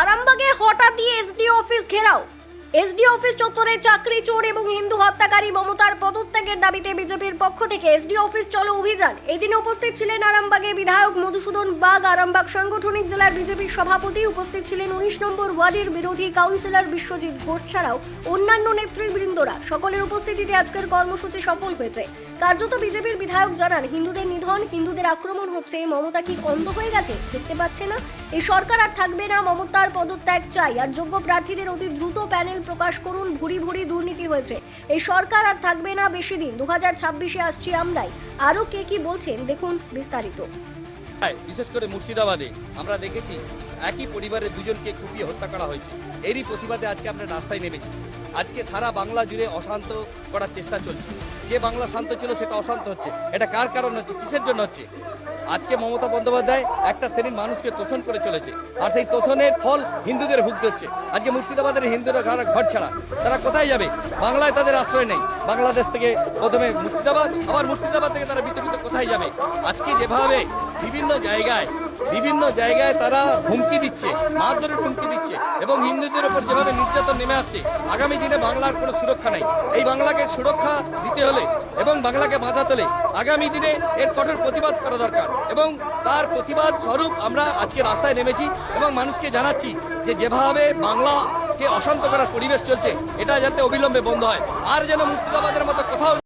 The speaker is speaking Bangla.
আরামবাগে হঠাৎই এসডি অফিস ঘেরাও। এসডি অফিস চত্বরে চাকরি, চোর এবং হিন্দু হত্যাকারী মমতার পদত্যাগের দাবিতে বিজেপির পক্ষ থেকে এসডি অফিস চলো অভিযান। এদিন উপস্থিত ছিলেন আরামবাগে বিধায়ক মধুসূদন বাগ। আরামবাগ সাংগঠনিক জেলার বিজেপির সভাপতি উপস্থিত ছিলেন উনিশ নম্বর ওয়ার্ডের বিরোধী কাউন্সিলর বিশ্বজিৎ ঘোষ ছাড়াও অন্যান্য নেতৃবৃন্দরা। সকলের উপস্থিতিতে আজকের কর্মসূচি সফল হয়েছে। কার্যত বিজেপির বিধায়ক জানান, হিন্দুদের নিধন, হিন্দুদের আক্রমণ হচ্ছে, মমতা কি অন্ধ হয়ে গেছে? দেখতে পাচ্ছে না। এই সরকার আর থাকবে না, মমতার পদত্যাগ চাই। আর যোগ্য প্রার্থীদের অতি দ্রুত প্যানেল প্রকাশ করুন, ভুরি ভুরি দুর্নীতি হয়েছে। এই সরকার আর থাকবে না বেশি দিন। দু ছাব্বিশে আসছি আমরাই। আরও কে কি বলছেন, দেখুন বিস্তারিত। বিশেষ করে মুর্শিদাবাদে আমরা দেখেছি একই পরিবারের দুজনকে কুপিয়ে হত্যা করা হয়েছে। এরই প্রতিবাদে আজকে আমরা রাস্তায় নেমেছি। আজকে সারা বাংলা জুড়ে অশান্ত করার চেষ্টা চলছে। যে বাংলা শান্ত ছিল সেটা অশান্ত হচ্ছে। এটা কার কারণ হচ্ছে? কিসের জন্য হচ্ছে? আজকে মমতা বন্দ্যোপাধ্যায় একটা শ্রেণির মানুষকে তোষণ করে চলেছে। আর সেই তোষণের ফল হিন্দুদের ভুগতে হচ্ছে। আজকে মুর্শিদাবাদের হিন্দুরা ঘর ঘর ছাড়া। তারা কোথায় যাবে? বাংলায় তাদের আশ্রয় নেই। বাংলাদেশ থেকে প্রথমে মুর্শিদাবাদ, আবার মুর্শিদাবাদ থেকে তারা বিতর্কিত কোথায় যাবে? আজকে যেভাবে বিভিন্ন জায়গায় বিভিন্ন জায়গায় তারা হুমকি দিচ্ছে, মারধরের হুমকি দিচ্ছে এবং হিন্দুদের উপর যেভাবে নির্যাতন নেমে আসছে, আগামী দিনে বাংলার কোনো সুরক্ষা নেই। এই বাংলাকে সুরক্ষা দিতে হলে এবং বাংলাকে বাঁচাতে হলে আগামী দিনে এর কঠোর প্রতিবাদ করা দরকার এবং তার প্রতিবাদ স্বরূপ আমরা আজকে রাস্তায় নেমেছি এবং মানুষকে জানাচ্ছি যে যেভাবে বাংলাকে অশান্ত করার পরিবেশ চলছে, এটা যাতে অবিলম্বে বন্ধ হয়। আর যেন মুর্শিদাবাদের মতো